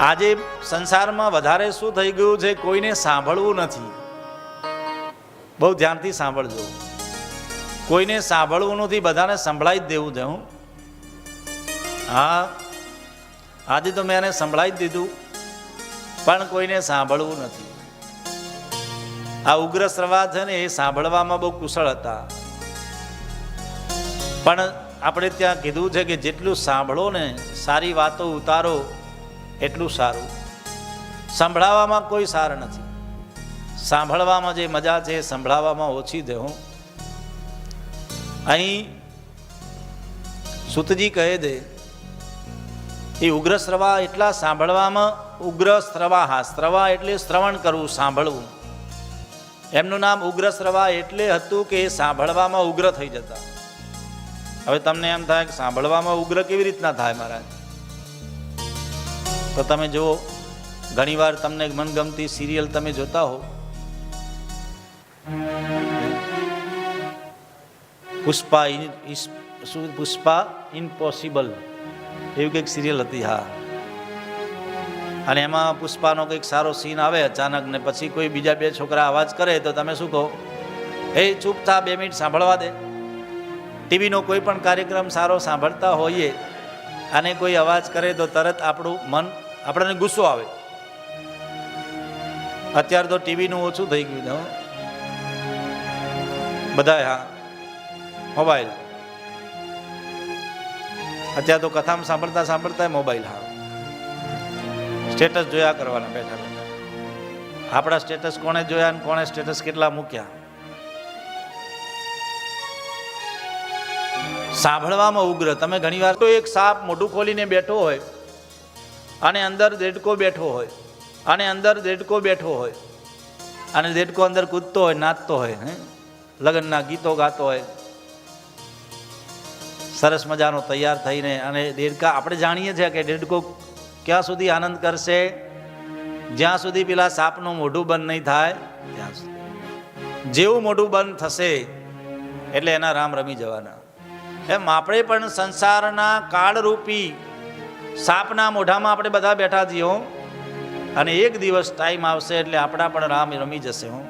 આજે સંસારમાં વધારે શું થઈ ગયું છે કોઈને સાંભળવું નથી. બહુ ધ્યાનથી સાંભળજો. કોઈને સાંભળવું નથી, બધાને સંભળાઈ જ દેવું છે, હું. હા, આજે તો મેં એને સંભળાઈ જ દીધું, પણ કોઈને સાંભળવું નથી. આ ઉગ્ર શ્રવા છે ને એ સાંભળવામાં બહુ કુશળ હતા. પણ આપણે ત્યાં કીધું છે કે જેટલું સાંભળો ને, સારી વાતો ઉતારો એટલું સારું. સંભળાવવામાં કોઈ સાર નથી. સાંભળવામાં જે મજા છે સંભળાવવામાં ઓછી છે હું. અહીં સુતજી કહે દે એ ઉગ્ર શ્રવા એટલા સાંભળવામાં ઉગ્ર શ્રવા હા, સ્રવા એટલે શ્રવણ કરવું, સાંભળવું. એમનું નામ ઉગ્ર શ્રવા એટલે હતું કે એ સાંભળવામાં ઉગ્ર થઈ જતા. હવે તમને એમ થાય કે સાંભળવામાં ઉગ્ર કેવી રીતના થાય, મહારાજ? તો તમે જુઓ, ઘણીવાર તમને મનગમતી સિરિયલ તમે જોતા હો પુષ્પા શું, પુષ્પા ઇમ્પોસિબલ. એવી કંઈક સિરિયલ હતી, હા. અને એમાં પુષ્પાનો કંઈક સારો સીન આવે અચાનક ને પછી કોઈ બીજા બે છોકરા અવાજ કરે તો તમે શું કહો? એ ચૂપ થા, બે મિનિટ સાંભળવા દે. ટીવીનો કોઈ પણ કાર્યક્રમ સારો સાંભળતા હોઈએ. અને કોઈ અવાજ કરે તો તરત આપણું મન આપણને ગુસ્સો આવે. અત્યારે તો ટીવીનું ઓછું થઈ ગયું છે બધા હા. મોબાઈલ. અત્યારે તો કથામાં સાંભળતા સાંભળતા મોબાઈલ, હા. સ્ટેટસ જોયા કરવાના બેઠા બેઠા. આપણા સ્ટેટસ કોણે જોયા અને કોણે સ્ટેટસ કેટલા મૂક્યા? સાંભળવામાં ઉગ્ર. તમે ઘણીવાર તો એક સાપ મોઢું ખોલીને બેઠો હોય અને અંદર દેડકો બેઠો હોય. અને અંદર દેડકો બેઠો હોય. અને દેડકો અંદર કૂદતો હોય, નાચતો હોય, હે? લગ્નના ગીતો ગાતો હોય. સરસ મજાનો તૈયાર થઈને અને દેડકા, આપણે જાણીએ છીએ કે દેડકો ક્યાં સુધી આનંદ કરશે? જ્યાં સુધી પેલા સાપનું મોઢું બંધ નહીં થાય, ત્યાં સુધી. જેવું મોઢું બંધ થશે, એટલે એના રામ રમી જવાના. એમ આપણે પણ સંસારના કાળરૂપી સાપના મોઢામાં આપણે બધા બેઠા છીએ અને એક દિવસ ટાઈમ આવશે એટલે આપણા પણ રામ રમી જશે હું.